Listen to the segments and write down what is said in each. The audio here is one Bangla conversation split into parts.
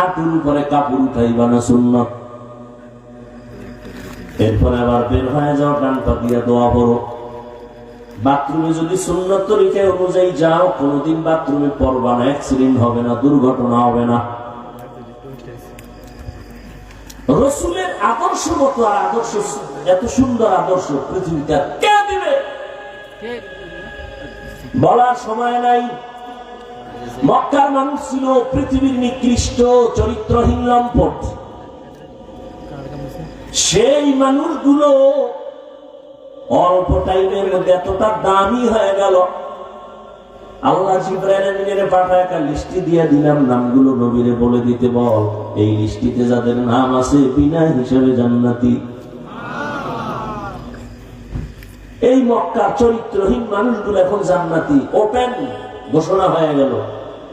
হাঁটুর উপরে কাপড় উঠাইবা না সুন্নত। এরপরে আবার বের হয়ে যাও, ডান পা দিয়া করো বাথরুমে যদি সুন্নত তরিকা অনুযায়ী যাও, কোনোদিন বাথরুমে পড়বা না অ্যাক্সিডেন্ট হবে না, দুর্ঘটনা হবে না। রসুলের আদর্শ মতো আর আদর্শ এত সুন্দর আদর্শ পৃথিবীতে কে দিবে? বলার সময় নাই। মক্কার মানুষ ছিল পৃথিবীর নিকৃষ্ট চরিত্রহীন লম্পট। সেই মানুষগুলো অল্প টাইমের মধ্যে এতটা দামি হয়ে গেল। আল্লাহ একটা লিস্টি দিয়ে দিলাম, নামগুলো নবীরে বলে দিতে বল। এই লিস্টিতে যাদের নাম আছে, বিনা হিসেবে জান্নাতি। এই মক্কার চরিত্রহীন মানুষগুলো এখন জান্নাতি। ওপেন ঘোষণা হয়ে গেল।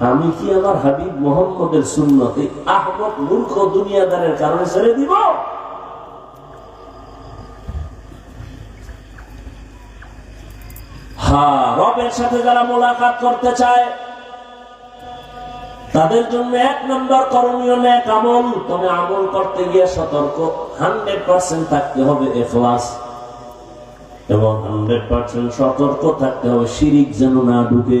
আমি কি আমার হাবিব মোহাম্মদের সুন্নতে আহমদ মূর্খ দুনিয়াদারের কারণে ছেড়ে দিব? হ্যাঁ রবের সাথে যারা মোলাকাত করতে চায়, তাদের জন্য এক নম্বর করণীয় ন্যাক আমল। তবে আমল করতে গিয়ে সতর্ক। হান্ড্রেড পার্সেন্ট থাকতে হবে এখলাস। এবং হান্ড্রেড পার্সেন্ট সতর্ক থাকতে হবে শিরিক যেন না ঢুকে।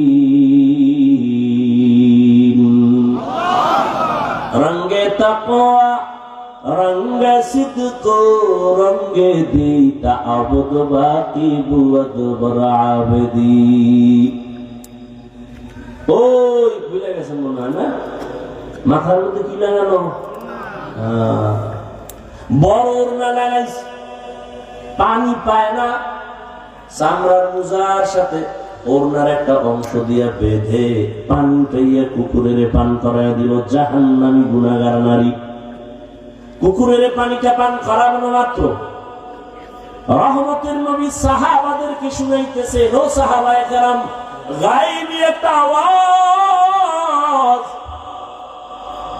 তকওয়া রঙ্গ সিদ্ক রঙ্গে দিতা আবদ বাকি বুয়দ বরাবদি ওই ভুলে গেছেন মনে হয় না? মাথার মধ্যে কি লাগানো? আহ, বড় ওড়না লাগাইছে? পানি পায় না। চামড়ার মোজার সাথে ওড়নার একটা অংশ দিয়া বেঁধে পানি উঠাইয়া কুকুরের পান করাইয়া দিল জাহান নামি গুণাগার নারী। কুকুরের পানিটা পান করানো মাত্র। রহমতের নবী সাহাবাদেরকে শুনাইতেছে নো সাহাবায়ে কেরাম, গাইবি একটা আওয়াজ।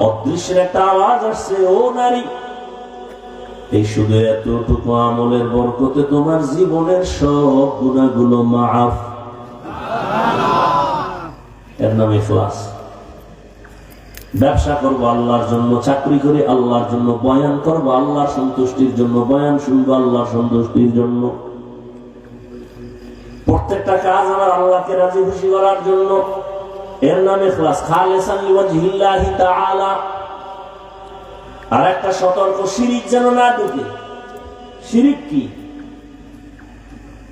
অদৃশ্যের একটা আওয়াজ আসছে, ও নারী, এই শুধু এতটুকু আমলের বরকতে তোমার জীবনের সব গুণাগুলো মাফ এর নাম ইখলাস। ব্যবসা করব আল্লাহর জন্য, চাকরি করে আল্লাহর জন্য, বয়ান করব আল্লাহর সন্তুষ্টির জন্য, বয়ান শুনব আল্লাহর সন্তুষ্টির জন্য। প্রত্যেকটা কাজ আমার আল্লাহকে রাজি খুশি করার জন্য। এর নামে ক্লাস খালেসান লিওয়াজহিল্লাহি আর একটা সতর্ক, শিরিক যেন না ঢুকে। শিরিক কি?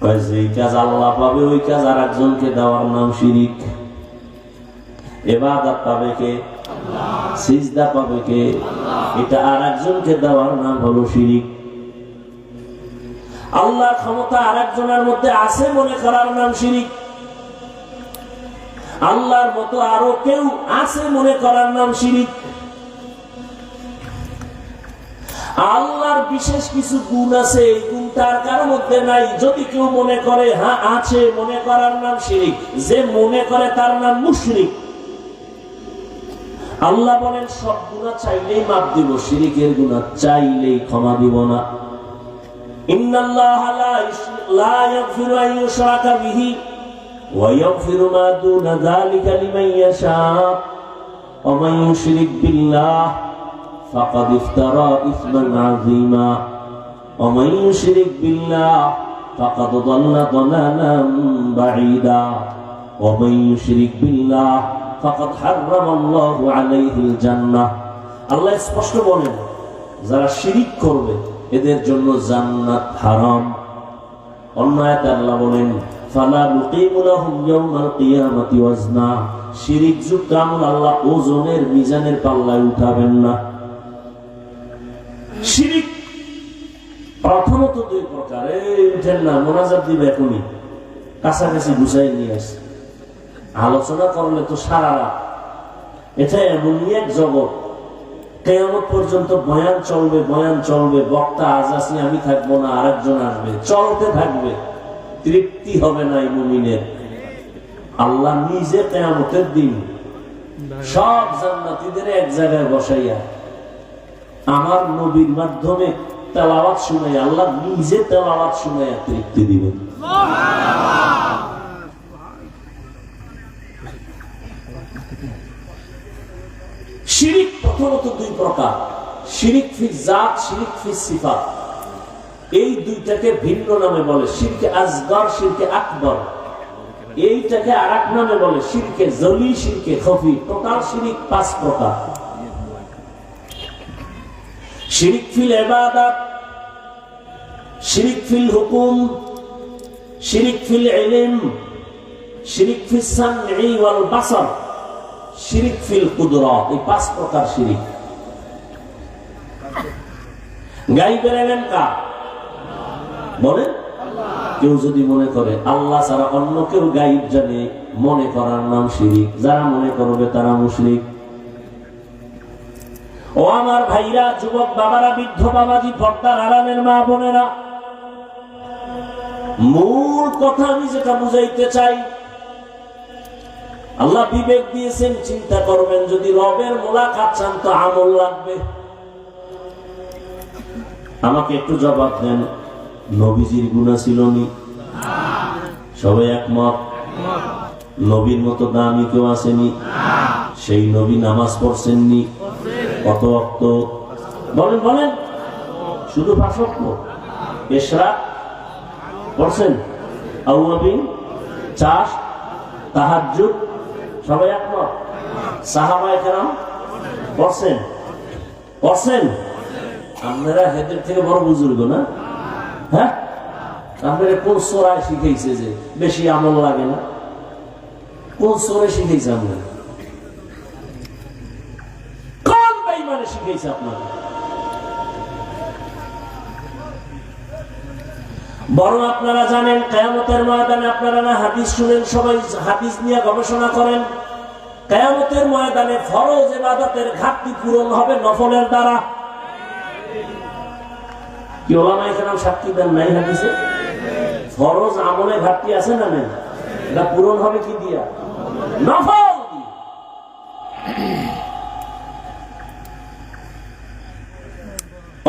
কয় যে এই কাজ আল্লাহ পাবে, ওই কাজ আর একজনকে দেওয়ার নাম শিরিক। এবাদত পাবে কে? সিজদা পাবে কে? এটা আর একজনকে দেওয়ার নাম হলো শিরিক। আল্লাহর ক্ষমতা আর একজনের মধ্যে আছে মনে করার নাম শিরিক। আল্লাহর মতো আরও কেউ আছে মনে করার নাম শিরিক। আল্লাহর বিশেষ কিছু গুণ আছে, এই গুণ তার কার মধ্যে নাই। যদি কেউ মনে করে হ্যাঁ আছে, মনে করার নাম শিরিক। যে মনে করে তার নাম মুশরিক। আল্লাহ বলেন সব গুণা চাইলেই মাপ দিব শিরিকের গুণা চাইলেই ক্ষমা দিব না। বিল্লাহ আল্লাহ স্পষ্ট বলেন, যারা শিরিক করবে, এদের জন্য জান্নাত হারাম। আল্লাহ বলেন, ফালা নুকিমু লাহুম কিয়ামাতি ওয়াজনা। শিরিক যুক্ত আমল আল্লাহ ওজনের, মিজানের পাল্লায় উঠাবেন না। শিরিক প্রথমত দুই প্রকার এই উঠেন না, মোনাজাত দিবে এখনই। কাছাকাছি বুঝাই নিয়ে আসে আলোচনা করলে তো সারা রাত এটা এমনই এক জগৎ। কেয়ামত পর্যন্ত বয়ান চলবে বয়ান চলবে, বক্তা আজ আসি আমি থাকব না, আরেকজন আসবে। চলতে থাকবে। তৃপ্তি হবে না এই মুমিনের। আল্লাহ নিজে কেয়ামতের দিন সব জান্নাতিদের এক জায়গায় বসাইয়া আমার নবীর মাধ্যমে তেলাওয়াত শুনাই আল্লাহ নিজে তেলাওয়াত শুনাইয়া তৃপ্তি দিবেন। শিরিক প্রথমত দুই প্রকার, শিরিক ফি জাত, শিরিক ফি সিফাত। এই দুইটাকে ভিন্ন নামে বলে, শিরকে আসগর, শিরকে আকবর। এইটাকে আর এক নামে বলে, শিরকে জলি, শিরকে খফি। টোটাল শিরিক পাঁচ প্রকার। শিরিক ফিল ইবাদত, শিরিক ফিল হুকুম, শিরিক ফিল ইলম শিরিক ফিল সামঈ ওয়াল বাসর শিরিক ফিল কুদরত এই পাঁচ প্রকার শিরিক। গাইবের এলেন কা বলে কেউ যদি মনে করে, আল্লাহ ছাড়া অন্য কেউ গাইব জানে, মনে করার নাম শিরিক। যারা মনে করবে তারা মুশরিক। ও আমার ভাইরা, যুবক বাবারা, বৃদ্ধ বাবাজি ভর্তার আরামের মা বোনেরা, মূল কথা আমি যেটা বুঝাইতে চাই আল্লাহ বিবেক দিয়েছেন, চিন্তা করবেন, যদি রবের মোলাকাত চান তো আমল লাগবে। আমাকে একটু জবাব দেন, নবীজির গুণা ছিল নি? সবাই একমত? নবীর মতো দামি কেউ আসেনি? সেই নবী নামাজ পড়ছেননি? কত অক্ত? বলেন বলেন। শুধু ভাষক্ত এসরা পড়ছেন? আউয়াবিন? চাষ? তাহাজ্জুদ? সবাই একমত? কেরাম পড়ছেন পড়ছেন আপনারা হেদের থেকে বড় বুজুর্গ না? হ্যাঁ? আপনারা কোন সোরায় শিখেছে যে বেশি আমল লাগে না? কোন সোরে শিখেছে আপনারা? কোন বেইমানে শিখেছে আপনারা? বরং আপনারা জানেন, কেয়ামতের ময়দানে আপনারা না হাদিস শুনেন, সবাই হাদিস নিয়ে গবেষণা করেন। কেয়ামতের ময়দানে ফরজ এবাদতের ঘাটতি পূরণ হবে নফলের দ্বারা। কি সাক্ষী দেন নাই হাদিসে? ফরজ আমলে ঘাটতি আছে না নেই? এটা পূরণ হবে কি দিয়া? নফল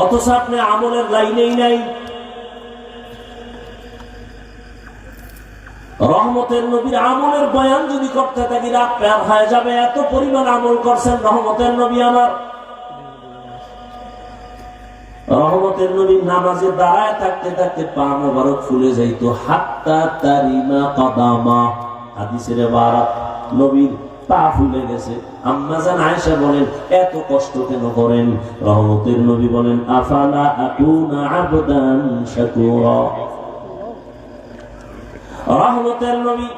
অথচ আপনি আমলের লাইনেই নাই। রহমতের নবীর আমলের বয়ান যদি করতে থাকি, রাত পেয়ার হয়ে যাবে, এত পরিমাণ আমল করছেন রহমতের নবী আমার। রহমতের নবী নামাজে দাঁড়ায় থাকতে থাকতে পা মোবারক ফুলে যাইতো। হাত্তা তারিমা কদামা। হাদিসের বারাত নবীর পা ফুলে গেছে। আম্মাজান আয়েশা বলেন, এত কষ্ট কেন করেন? রহমতের নবী বলেন, আফালা আকুনা আবদান শাকুরা? রহমতের নবী,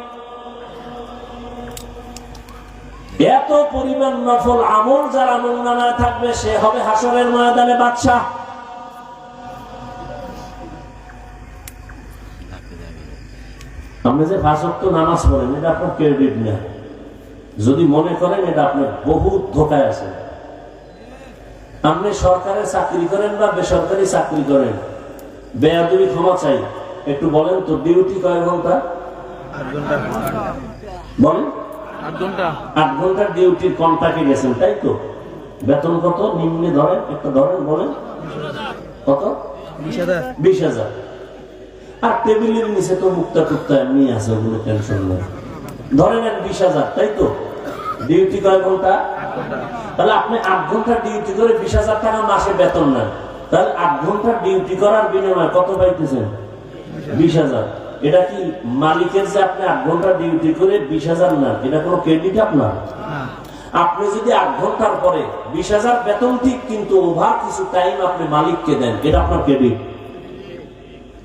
এত পরিমাণ নফল আমল যার আমল নামায় থাকবে, সে হবে হাসরের ময়দানে বাদশাহ। আপনি যে ভাষক্ত নামাজ পড়েন, এটা আপনার ক্রেডিট না। যদি মনে করেন, এটা আপনি বহুত ধোকায় আছে। আপনি সরকারের চাকরি করেন বা বেসরকারি চাকরি করেন, বেয়াদবি ক্ষমা চাই। একটু বলেন তো ডিউটি কয় ঘণ্টা? বলেন। আট ঘণ্টা। আট ঘণ্টার ডিউটির কন্ট্রাক্টে গেছেন তাই তো? বেতন কত? নিম্নে ধরেন একটা ধরেন বলেন। কত? বিশ হাজার। আর টেবিলের নিচে তো মুক্তা টুক্তা এমনি আছে ওগুলো টেনশন নেই। ধরে নেন বিশ হাজার তাই তো? ডিউটি কয় ঘণ্টা? তাহলে আপনি আট ঘণ্টা ডিউটি করে বিশ হাজার টাকা মাসে বেতন নেন। তাহলে আট ঘণ্টা ডিউটি করার বিনিময়ে কত পাইতেছেন? বিশ হাজার। এটা কি মালিকের যে আপনি আট ঘণ্টা ডিউটি করে বিশ হাজার না এটা কোনো ক্রেডিট আপনার? আপনি যদি আট ঘণ্টার পরে বিশ হাজার বেতন ঠিক কিন্তু ওভার কিছু টাইম আপনি মালিককে দেন এটা আপনার ক্রেডিট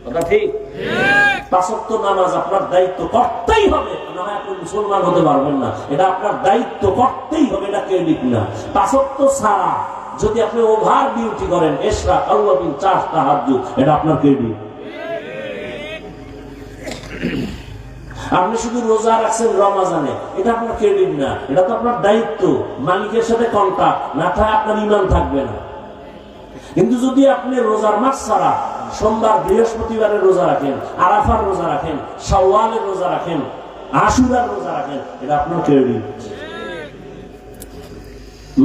কথা ঠিক? পাঁচক্ত নামাজ আপনার দায়িত্ব করতেই হবে না হয় আপনি মুসলমান হতে পারবেন না। এটা আপনার দায়িত্ব করতেই হবে এটা ক্রেডিট না। পাঁচক্ত ছাড়া যদি আপনি ওভার ডিউটি করেন এসরা আল্লাবিন চাষ তাহার এটা আপনার ক্রেডিট আপনি শুধু রোজা রাখছেন রমাজানে, এটা আপনার ক্রেডিট না, এটা তো আপনার দায়িত্ব, মালিকের সাথে কন্ট্যাক্ট না থাকে আপনার ইমান থাকবে না। কিন্তু যদি আপনি রোজার মাস ছাড়া সোমবার, বৃহস্পতিবারের রোজা রাখেন, আরাফার রোজা রাখেন সওয়ালের রোজা রাখেন, আশুরার রোজা রাখেন, এটা আপনার ক্রেডিট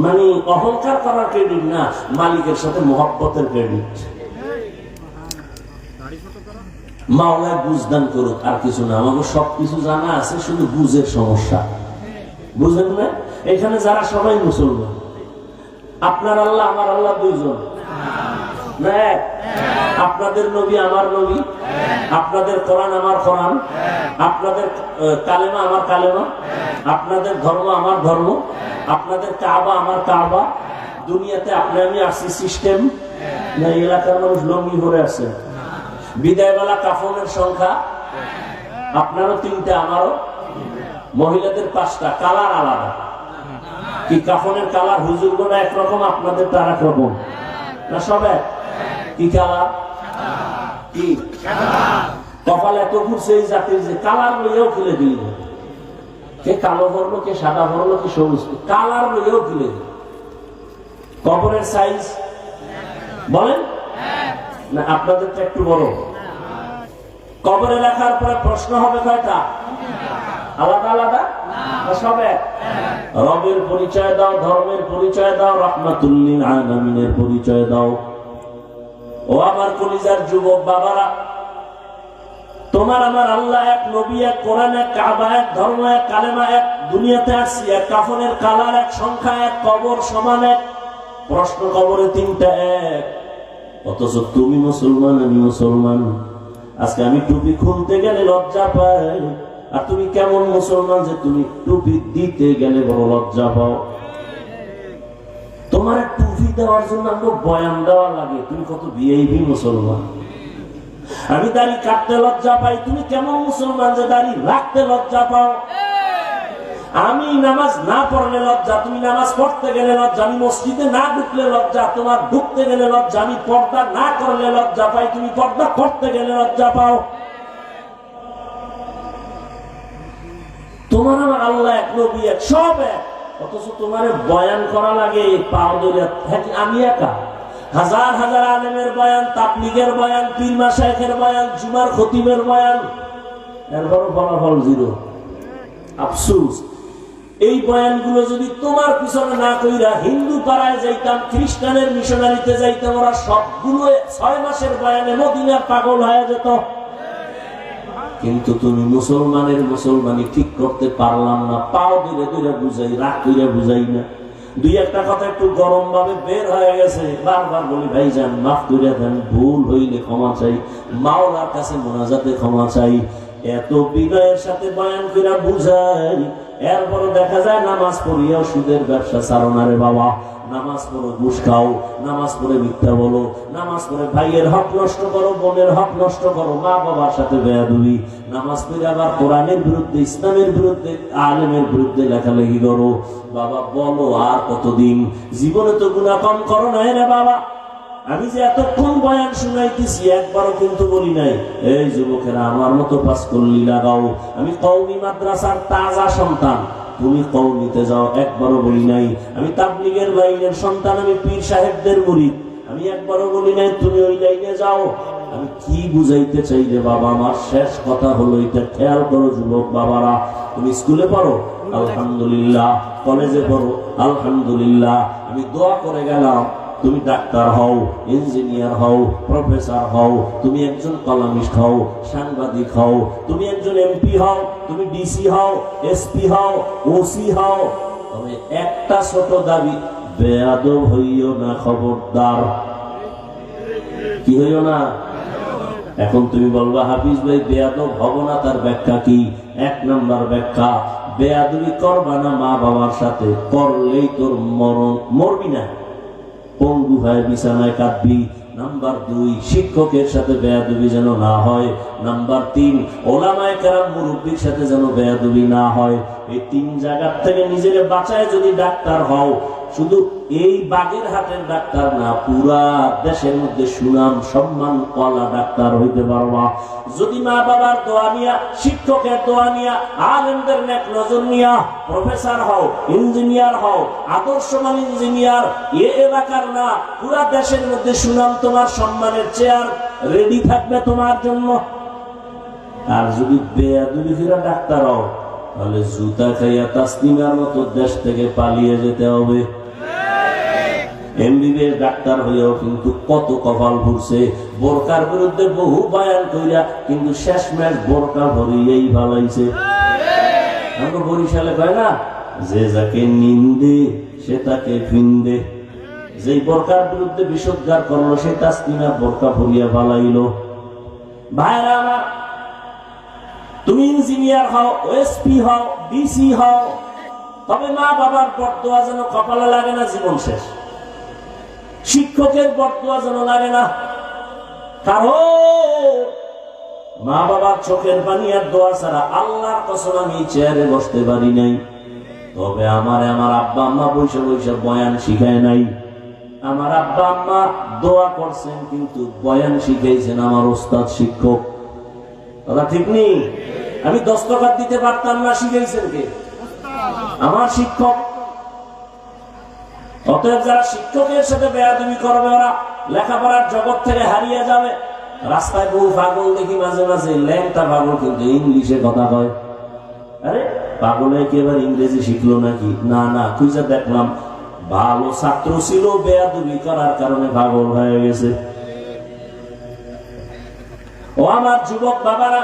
মানে অহংকার করার ক্রেডিট না, মালিকের সাথে মহব্বতের ক্রেডিট মাওলায় বুঝদান করুক, আর কিছু না। আমাকে সবকিছু জানা আছে, শুধু বুঝের সমস্যা। বুঝলেন না? এখানে যারা সবাই মুসলমান। আপনার আল্লাহ, আমার আল্লাহ দুইজন। আপনাদের নবী আমার নবী। আপনাদের কোরআন আমার কোরআন। আপনাদের কালেমা আমার কালেমা। আপনাদের ধর্ম আমার ধর্ম। আপনাদের কাবা আমার কাবা। দুনিয়াতে আপনি, আমি আসছি সিস্টেম না, এলাকার মানুষ লঙ্গি ভরে আছে। বিদায়বেলা কাফনের সংখ্যা? আপনারও তিনটা, আমারও? মহিলাদের পাঁচটা, কালার আলাদা। কি কাফনের কালার হুজুর গোনা একরকম, আপনাদের তার একরকম না, সব? এক কি কালার? কি? কপাল এত ঘুরছে এই জাতির যে কালার লইয়াও খুলে দিল। কে কালো ভরলো, কে সাদা ভরলো, কে সবুজ? কালার লইয়াও খুলে দিল। কবরের সাইজ বলেন? না, আপনাদেরটা একটু বড় কবরে রাখার পরে প্রশ্ন হবে কয়টা? আলাদা আলাদা? রবের পরিচয় দাও, ধর্মের পরিচয় দাও আলামিনের পরিচয় দাও। ও আমার কলিজার যুবক বাবারা, তোমার আমার আল্লাহ এক নবী, এক কোরআন, এক কাবা, এক ধর্ম, এক কালেমা, এক দুনিয়াতে আসছি, এক কাফনের কালার, এক সংখ্যা, এক কবর সমান এক। প্রশ্ন কবরে তিনটা, এক। অথচ তুমি মুসলমান, আমি মুসলমান। আজকে আমি টুপি খুলতে গেলে লজ্জা পাই আর তুমি কেমন মুসলমান যে তুমি টুপি দিতে গেলে বড় লজ্জা পাও? তোমার টুপি দেওয়ার জন্য আমাকে বয়ান দেওয়া লাগে। তুমি কত বিএবি মুসলমান। আমি দাড়ি কাটতে লজ্জা পাই। তুমি কেমন মুসলমান যে দাড়ি রাখতে লজ্জা পাও? আমি নামাজ না পড়লে লজ্জা, তুমি নামাজ পড়তে গেলে লজ্জা, আমি মসজিদে না ঢুকলে লজ্জা, তোমার ঢুকতে গেলে লজ্জা, আমি পর্দা না করলে লজ্জা পাই, তুমি পর্দা করতে গেলে লজ্জা পাও। তোমার আমার আল্লাহ এক, নবী এক, সব এক। অথচ তোমার বয়ান করা লাগে পাও থাকি। আমি একা। হাজার হাজার আলেমের বয়ান, তাবলিগের বয়ান, পীর মাসায়েখের বয়ান, জুমার খতিবের বয়ান। এরপরও ফলাফল জিরো। আফসুস। এই বয়ানগুলো যদি তোমার পিছনে না কইরা হিন্দু পাড়ায় যাইতাম, খ্রিস্টানের মিশনারিতে যাইতাম, ওরা সবগুলো ছয় মাসের বয়ানে মদিনার পাগল হয়ে যেত। কিন্তু তুমি মুসলমানের মুসলমানি ঠিক করতে পারলাম না, পাও ধীরে ধীরে বুঝাই, রাগ করে বুঝাই না। দুই একটা কথা একটু গরম ভাবে বের হয়ে গেছে, বারবার বলি, ভাই যান, মাফ করে দেন, ভুল হইলে ক্ষমা চাই, মাওলার কাছে মোনাজাতে ক্ষমা চাই। এত বিনয়ের সাথে বয়ান করে বুঝাই এরপরে দেখা যায় নামাজ পড়িয়াও সুদের ব্যবসা চারণারে বাবা। নামাজ পড়ো, ঘুষ খাও, নামাজ পড়ে মিথ্যা বলো, নামাজ পড়ে ভাইয়ের হক নষ্ট করো, বোনের হক নষ্ট করো, মা বাবার সাথে বেয়াদুবি। নামাজ পড়ে আবার কোরআনের বিরুদ্ধে, ইসলামের বিরুদ্ধে, আলেমের বিরুদ্ধে লেখালেখি করো। বাবা, বলো আর কতদিন? জীবনে তো গুণা কম করো না রে বাবা। আমি যে এতক্ষণ বয়ান শুনাইতেছি একবারও কিন্তু বলি নাই এই যুবকেরা আমার মতো পাস করলি লাগাও আমি কৌমি মাদ্রাসার তাজা সন্তান। তুমি কৌমিতে যাও একবারও বলি নাই। আমি তাবলিগের লাইনের সন্তান আমি পীর সাহেবদের মুরিদ। আমি একবারও বলি নাই তুমি ওই লাইনে যাও। আমি কি বুঝাইতে চাই রে বাবা? আমার শেষ কথা হলো এটা খেয়াল করো যুবক বাবারা। তুমি স্কুলে পড়ো? আলহামদুলিল্লাহ। কলেজে পড়ো? আলহামদুলিল্লাহ। আমি দোয়া করে গেলাম। তুমি ডাক্তার হও, ইঞ্জিনিয়ার হও, প্রফেসর হও, তুমি একজন কলামিস্ট হও, সাংবাদিক হও, তুমি একজন এমপি হও, তুমি ডিসি হও, এসপি হও, ওসি হও, তবে একটা ছোট দাবি, বেয়াদব হইও না খবরদার। কি হইও না? এখন তুমি বলবা, হাফিজ ভাই, বেয়াদব হব না, তার ব্যাখ্যা কি? এক নম্বর ব্যাখ্যা, বেয়াদবি করবা না মা বাবার সাথে, করলেই তোর মরণ, মরবি না। পঙ্গু হয়ে বিছানায় কাঁদবি। নাম্বার দুই, শিক্ষকের সাথে বেয়াদবি যেন না হয়। নাম্বার তিন, ওলামায় কারাম মুরব্বীর সাথে যেন বেয়াদবি না হয়। এই তিন জায়গার থেকে নিজের বাঁচায় যদি ডাক্তার হও, শুধু এই বাগের হাটের ডাক্তার না, পুরা দেশের মধ্যে সুনাম, সম্মান কলা ডাক্তার হইতে পারবা। যদি মা বাবার দোয়া নিয়া, শিক্ষকের দোয়া নিয়া, আলেমদের নেক নজর নিয়া, প্রফেসর হও, ইঞ্জিনিয়ার হও আদর্শমান ইঞ্জিনিয়ার, এ এলাকার না, পুরা দেশের মধ্যে সুনাম তোমার, সম্মানের চেয়ার রেডি থাকবে তোমার জন্য। আর যদি বেয়াদুবি ফিরা ডাক্তার হও, তাহলে জুতা খাইয়া তাসলিমার মতো দেশ থেকে পালিয়ে যেতে হবে। এমবিবিএস ডাক্তার হইয়াও কিন্তু কত কপাল ভরছে বোরকার বিরুদ্ধে বহু বয়ান কইরা কিন্তু শেষ ম্যাচ বোরকা ভরিয়েই ভালাইছে। আমরা বরিশালে কয় না, যে যাকে নিন্দে, সে তাকে ফিন্দে। যেই বোরকার বিরুদ্ধে বিষোদ্গার করল, সে তাসলিমা বোরকা ভরিয়া ভালাইলো। ভাইরা আমার, তুমি ইঞ্জিনিয়ার হও ওএসপি হও, ডিসি হও, তবে মা বাবার বর্তোয়া যেন কপালে লাগে না, জীবন শেষ। শিক্ষকের বর্তোয়া যেন লাগে না। কারণ মা বাবার চোখের পানি আর দোয়া ছাড়া আল্লাহর কসম আমি চেয়ারে বসতে পারি নাই। তবে আমার আমার আব্বা আম্মা বসে বসে বয়ান শিখায় নাই। আমার আব্বা আম্মা দোয়া করছেন কিন্তু বয়ান শিখাইছেন আমার ওস্তাদ শিক্ষক। কথা ঠিক নেই? আমি দস্তকাত দিতে পারতাম না, শিখাইছেন কে? আমার শিক্ষক অতএব যারা শিক্ষকের সাথে বেয়াদবি করবে, ওরা লেখাপড়ার জগৎ থেকে হারিয়ে যাবে। রাস্তায় বহু পাগল দেখি মাঝে মাঝে ল্যাংটা পাগল কিন্তু ইংলিশে কথা কয়। আরে, পাগলে কি এবার ইংরেজি শিখলো নাকি? না না, খুঁজে দেখলাম, ভালো ছাত্র ছিল, বেয়াদবি করার কারণে পাগল হয়ে গেছে। ও আমার যুবক বাবারা,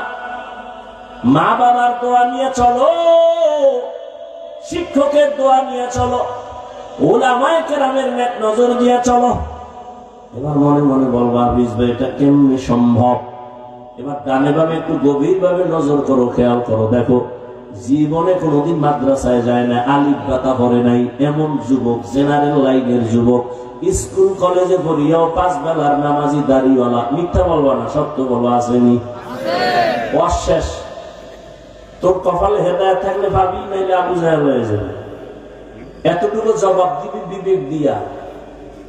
মা বাবার দোয়া নিয়ে চলো, শিক্ষকের দোয়া নিয়ে চলো। ওলামায় কেরামের নেক নজর দিয়ে চলো। এবার মনে মনে বলবা বুঝবে এটা কেমনি সম্ভব? এবার ডানে বামে একটু গভীর ভাবে নজর করো, খেয়াল করো। দেখো, জীবনে কোনোদিন মাদ্রাসায় যায় না, আলিফ বাতা পড়ে নাই, এমন যুবক, জেনারেল লাইনের যুবক। স্কুল, কলেজে পড়িয়াও পাঁচ বেলার নামাজি দাড়িওয়ালা। মিথ্যা বলবা না, সত্য বলবা আসেনি? অশেষ। তোর কপালে হেদায়ত থাকলে ভাবি, নাইলে আবু জাহেল হয়ে যাবে। এতটুকু জবাব দিবি বিবেক দিয়া।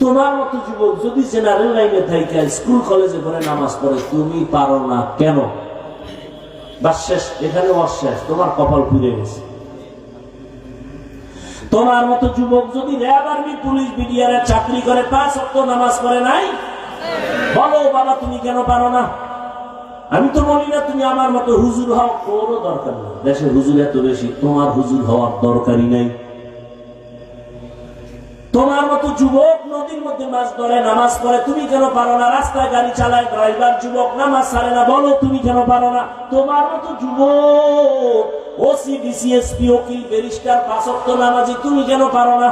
তোমার মতো যুবক যদি জেনারেল লাইনে থাইকা স্কুল কলেজে পড়ে নামাজ পড়ে, তুমি পারো না কেন? বা শেষ, এখানে অশেষ তোমার কপাল গেছে। তোমার মতো যুবক যদি র্যাব আর্মি, পুলিশ চাকরি করে, পাঁচ অক্ট নামাজ পড়ে নাই, বলো বাবা, তুমি কেন পারো না? আমি তো বলি না, তুমি আমার মতো হুজুর হও, কোনো দরকার নেই। দেশে হুজুর এত বেশি, তোমার হুজুর হওয়ার দরকারই নাই। তোমার মতো যুবক নদীর মধ্যে মাছ ধরে, নামাজ পড়ে, তুমি কেন পারো না? রাস্তায় গাড়ি চালায়, ড্রাইভার যুবক নামাজ ছাড়ে না, বলো তুমি কেন পারো না? তোমার মতো যুবক, ওসি ডিসিএসপি উকিল, ব্যারিস্টার, পাঁচক্ত নামাজি, তুমি কেন পারো না?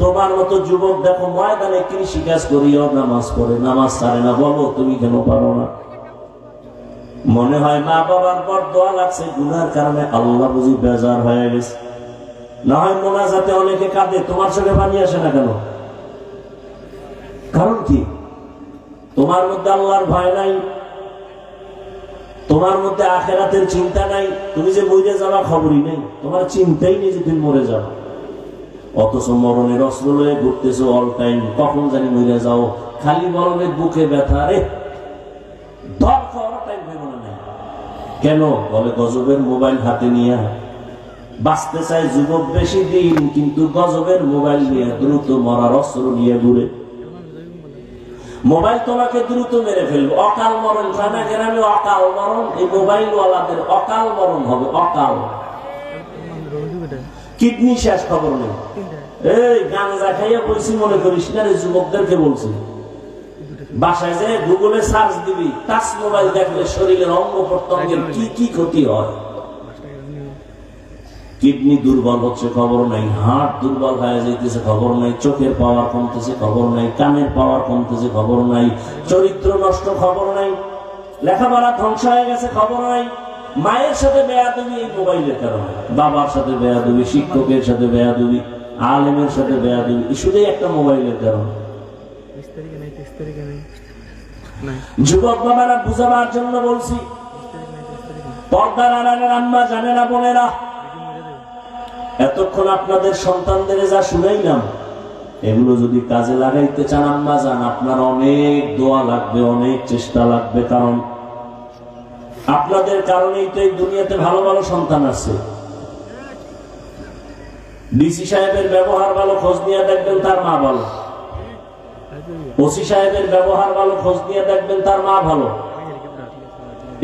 তোমার মতো যুবক দেখো, ময়দানে কৃষি কাজ করিও, নামাজ পড়ে, নামাজ ছাড়ে না, বলো তুমি কেন পারো না? মনে হয় মা বাবার পর দোয়া লাগছে, গুনার কারণে আল্লাহ বুঝি বেজার হয়ে গেছে। না হয় মোনাজাতে অনেকে কাঁদে, তোমার চোখে পানি আসে না কেন? কারণ কি? তোমার মধ্যে আল্লাহর ভয় নাই, তোমার মধ্যে আখেরাতের চিন্তা নাই, তুমি যে মরে যাওয়া খবরই নেই, তোমার চিন্তাই নেই যে তুমি মরে যাও। অথচ মরণের অস্ত্র লয়ে ঘুরতেছো অল টাইম কখন জানি মরে যাও, খালি মরণের বুকে ব্যথা রে ধর। কেন? বলে গজবের মোবাইল হাতে নিয়ে বাঁচতে চায় যুবক বেশি দিন, কিন্তু গজবের মোবাইল নিয়ে দ্রুত মরার অস্ত্র নিয়ে ঘুরে মোবাইল তোমাকে দ্রুত মেরে ফেলবে। অকাল মরণ খানা গ্রামে অকাল মরণ, এই মোবাইল ওয়ালাদের অকাল মরণ হবে, অকাল। কিডনি শেষ খবর নেই। এই গাঞ্জা খাইয়া বলছি মনে করিস না যুবকদেরকে বলছি। বাসায় যে গুগলে সার্চ দিবি, টাচ মোবাইল দেখলে শরীরের অঙ্গ প্রত্যঙ্গের কি কি ক্ষতি হয়? কিডনি দুর্বল হচ্ছে খবর নাই। হার্ট দুর্বল হয়ে যাইতেছে খবর নাই। চোখের পাওয়ার কমতেছে খবর নাই। কানের পাওয়ার কমতেছে খবর নাই। চরিত্র নষ্ট খবর নাই। লেখাপড়া ধ্বংস হয়ে গেছে খবর নাই। মায়ের সাথে বেয়াদবি এই মোবাইলের কারণে। বাবার সাথে বেয়াদবি শিক্ষকের সাথে বেয়াদবি আলেমের সাথে বেয়াদবি শুধুই একটা মোবাইলের কারণে। যুবক বাবারা বুঝাবার জন্য বলছি পর্দার আড়ালের আম্মা জানে না বোনেরা। এতক্ষণ আপনাদের সন্তানদের যা শুনাইলাম, এগুলো যদি কাজে লাগাইতে চান, আম্মা যান, আপনার অনেক দোয়া লাগবে, অনেক চেষ্টা লাগবে, কারণ আপনাদের কারণেই তো এই দুনিয়াতে ভালো ভালো সন্তান আছে। ডিসি সাহেবের ব্যবহার ভালো খোঁজ নিয়ে দেখবেন তার মা ভালো। ওসি সাহেবের ব্যবহার ভালো খোঁজ নিয়ে দেখবেন তার মা ভালো।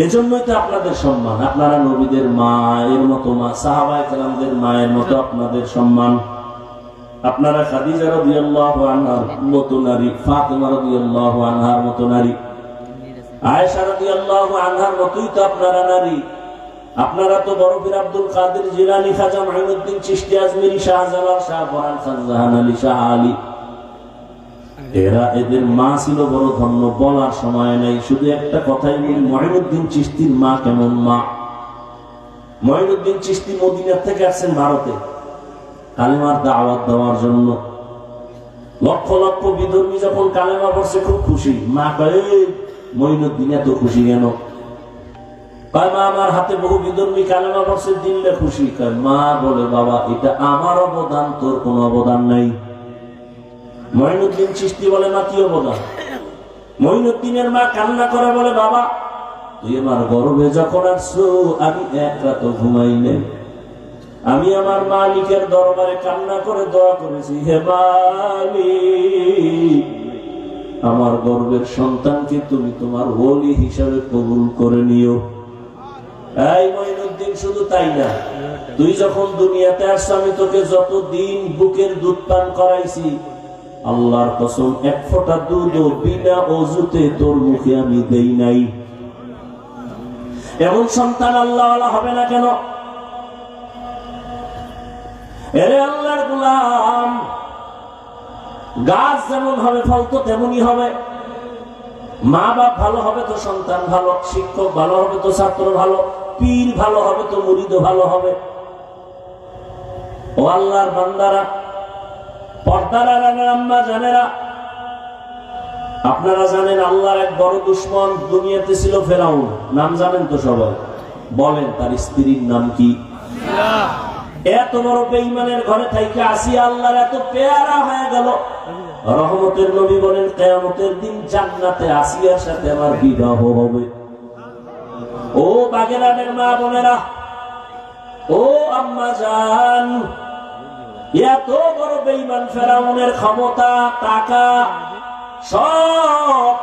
এজন্যই তো আপনাদের সম্মান। আপনারা নবীদের মায়ের মতো মা সাহাবাই কালামদের মায়ের মতো আপনাদের সম্মান। আপনারা খাদিজা আনহার মতো নারী, ফাতেমা আনহার মতো নারী। আয়েশা আনহার মতোই তো আপনারা নারী। আপনারা তো বরফির আব্দুল কাদের জিলানি, খাজা মাইনুদ্দিন চিশতি আজমিরি, শাহজালাল শাহ, বরান জাহান আলী, শাহ আলী। এরা এদের মা ছিল বড় ধন্য, বলার সময় নেই। শুধু একটা কথাই বলি, মহিনুদ্দিন চিস্তির মা কেমন মা? মহিনুদ্দিন চিস্তি মদিনার থেকে আসছেন ভারতে, কালেমার দাওয়াত দেওয়ার জন্য। লক্ষ লক্ষ বিধর্মী যখন কালেমা পড়ছে, খুব খুশি। মা কয়ে মহিনুদ্দিন, এত খুশি কেন? কয়, মা, আমার হাতে বহু বিধর্মী কালেমা পড়ছে দিনলে খুশি। কয়, মা, বলে বাবা, এটা আমার অবদান, তোর কোনো অবদান নাই। মঈনুদ্দিন চিস্তি বলে, মা, কি অবদান? মঈনুদ্দিনের মা কান্না করে বলে, বাবা, তুই আমার গর্বে যখন আসছো, আমি এক রাত ঘুমাই নেই। আমি আমার মালিকের দরবারে কান্না করে দোয়া করেছি, হে মালিক, আমার গর্বের সন্তানকে তুমি তোমার ওলি হিসাবে কবুল করে নিও। এই মঈনুদ্দিন শুধু তাই না, তুই যখন দুনিয়াতে আসছো, আমি তোকে যত দিন বুকের দুধ পান করাইছি আল্লাহর কসম, এক ফোঁটা দুধ বিনা অজুতে তোর মুখে আমি দেই নাই। এমন সন্তান আল্লাহ হবে না কেন? এরে আল্লাহর গুলাম, গাছ যেমন হবে, ফল তো তেমনই হবে। মা বাপ ভালো হবে তো সন্তান ভালো, শিক্ষক ভালো হবে তো ছাত্র ভালো, পীর ভালো হবে তো মুরিদ ভালো হবে। ও আল্লাহর বান্দারা আপনারা জানেন আল্লাহর এক বড় দুশ্মন দুনিয়াতে ছিল ফেরাউন। নাম জানেন তো সবাই? বলেন, তার স্ত্রীর নাম কি? এত বড় বেঈমানের ঘরে থাইকে আসিয়া আল্লাহর এত পেয়ারা হয়ে গেল। রহমতের নবী বলেন, কেয়ামতের দিন জান্নাতে আসিয়ার সাথে আমার বিবাহ হবে। ও বাগেরানের মা বোনেরা, ও আম্মা জান এত বড় বেইমান ফেরাউনের ক্ষমতা, টাকা, সব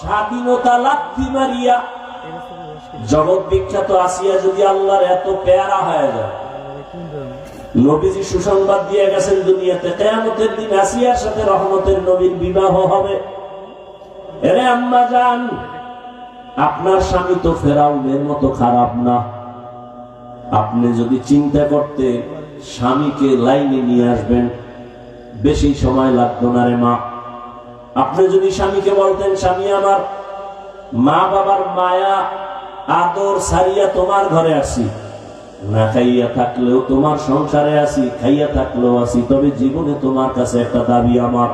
স্বাধীনতা লাথি মারিয়া জগৎ বিখ্যাত আসিয়া যদি আল্লাহর এত পেয়ারা হয়ে যায়। নবীজি সুসংবাদ দিয়ে গেছেন দুনিয়াতে, কেয়ামতের দিন আসিয়ার সাথে রহমতের নবীর বিবাহ হবে। এরে আম্মা যান আপনার স্বামী তো ফেরাউনের মতো খারাপ না। আপনি যদি চিন্তা করতে স্বামীকে লাইনে নিয়ে আসবেন, বেশি সময় লাগতো না রে মা। আপনি যদি স্বামীকে বলতেন, স্বামী আমার, মা বাবার মায়া, আদর সারিয়া তোমার ঘরে আসি। না খাইয়া থাকলেও তোমার সংসারে আসি, খাইয়া থাকলেও আসি, তবে জীবনে তোমার কাছে একটা দাবি আমার।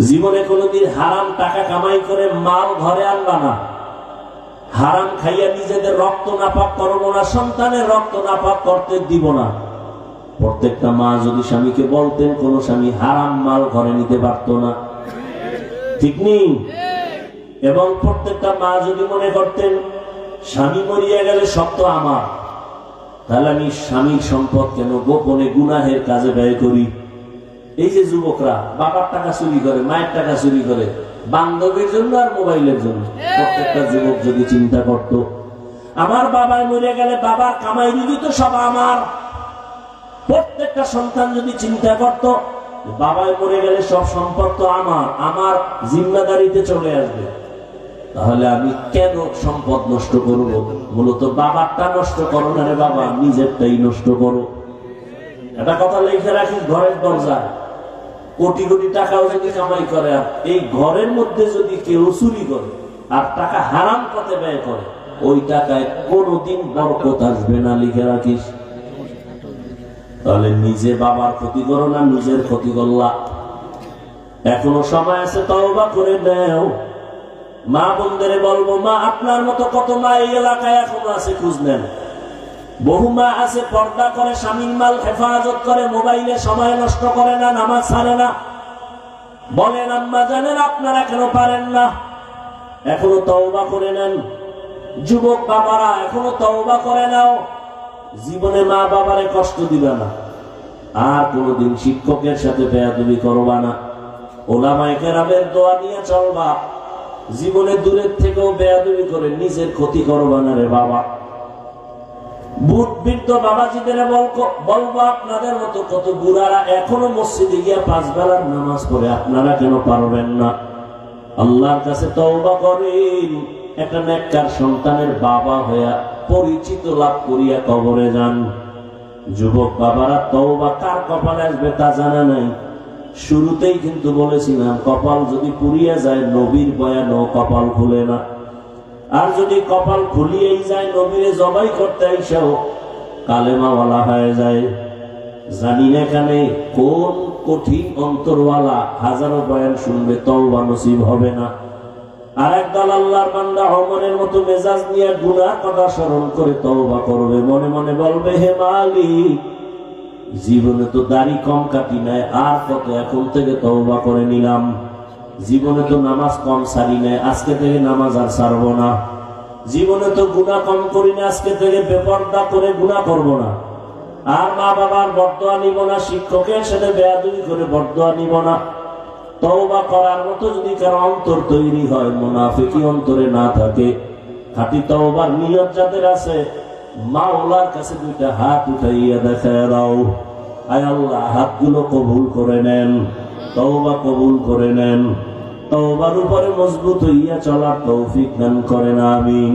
জীবনে কোনোদিন হারাম টাকা কামাই করে মাল ঘরে আনবা না। হারাম খাইয়া নিজেদের রক্ত নাপাক করব না, সন্তানের রক্ত নাপাক করতে দিব না। প্রত্যেকটা মা যদি স্বামীকে বলতেন, কোন স্বামী হারাম মাল ঘরে নিতে পারত না। ঠিক নেই এবং প্রত্যেকটা মা যদি মনে করতেন, স্বামী মরিয়া গেলে তো আমার, তাহলে আমি স্বামীর সম্পদ কেন গোপনে গুনাহের কাজে ব্যয় করি? এই যে যুবকরা, বাবার টাকা চুরি করে, মায়ের টাকা চুরি করে বান্ধবের জন্য আর মোবাইলের জন্য। প্রত্যেকটা যুবক যদি চিন্তা করত, আমার বাবায় মরে গেলে বাবার কামাই রুজি তো সব আমার। প্রত্যেকটা সন্তান যদি চিন্তা করত বাবায় মরে গেলে সব সম্পদ তো আমার আমার জিম্মাদারিতে চলে আসবে। তাহলে আমি কেন সম্পদ নষ্ট করব? মূলত বাবারটা নষ্ট করো না রে বাবা, নিজেরটাই নষ্ট করো। একটা কথা লিখে রাখিস ঘরের দরজায়। কোটি কোটি টাকাও যদি কামাই করে? আর এই ঘরের মধ্যে যদি কেউ চুরি করে আর টাকা হারাম পথে ব্যয় করে, ওই টাকায় কোনোদিন বরকত আসবে না, লিখে রাখিস। তাহলে নিজে বাবার ক্ষতি করো না, নিজের ক্ষতি করলা। এখনও সময় আছে, তওবা করে নেও। মা বোনদের বলব, মা, আপনার মতো কত মা এই এলাকায় এখনও আছে, খুঁজ নেন। বহু মা আছে, পর্দা করে স্বামীর মাল হেফাজত করে, মোবাইলে সময় নষ্ট করে না, নামাজ ছাড়ে না। বলেন, আম্মা জানেন, আপনারা কেন পারেন না? এখনও তওবা করে নেন। যুবক বাবারা, এখনও তওবা করে নাও। জীবনে মা বাবারে কষ্ট দিবে না। আর কোনোদিন শিক্ষকের সাথে বেয়াদবি করবা না। ওলামায় কেরামের দোয়া নিয়ে চলবা। জীবনে দূরের থেকেও বেয়াদবি করে, নিজের ক্ষতি করবা না রে বাবা। বৃদ্ধ বাবাজিদের বলব আপনাদের মতো কত বুড়ারা এখনও মসজিদে গিয়া পাঁচ বেলার নামাজ পড়ে, আপনারা কেন পারবেন না? আল্লাহর কাছে তওবা করেন। একটা নেককার সন্তানের বাবা হইয়া পরিচিত লাভ করিয়া কবরে যান। যুবক বাবারা তওবা কার কপালে আসবে তা জানা নাই। শুরুতেই কিন্তু বলেছিলাম, কপাল যদি পুড়িয়া যায়, নবীর বয়ানো কপাল খুলে না। আর যদি কপাল খুলিয়েই যায়, নবীরে জবাই করতে আইসাও, কালেমাওয়ালা হয়ে যায়। জানি না এখানে কোন কঠিন অন্তরওয়ালা হাজারো বয়ান শুনবে, তওবা নসিব হবে না। আর একদল আল্লাহর বান্দা অমরের মতো মেজাজ নিয়ে গুনার কথা স্মরণ করে তওবা করবে। মনে মনে বলবে, হে মালিক, জীবনে তো দাড়ি কম কাটি নাই, আর কত এখন থেকে তওবা করে নিলাম? জীবনে তো নামাজ কম সারি নাই, আজকে থেকে নামাজ আর ছাড়বো না। জীবনে তো গুণা কম করি না, আজকে থেকে বেপর্দা করে গুণা করব না। আর মা বাবার বর্তমান নিব না, শিক্ষকের সাথে বেয়াদুই করে বর্তমান নিব না। তওবা করার মতো যদি কারও অন্তর তৈরি হয় মুনাফিকি অন্তরে না থাকে। খাঁটি তওবার নিয়ত যাদের আছে, মাওলার কাছে দুইটা হাত উঠাইয়া দেখায় দাও। আয় আল্লাহ, হাতগুলো কবুল করে নেন, তওবা কবুল করে নেন। তওবার উপরে মজবুত হইয়া চলার তৌফিক দান করেন আমিন।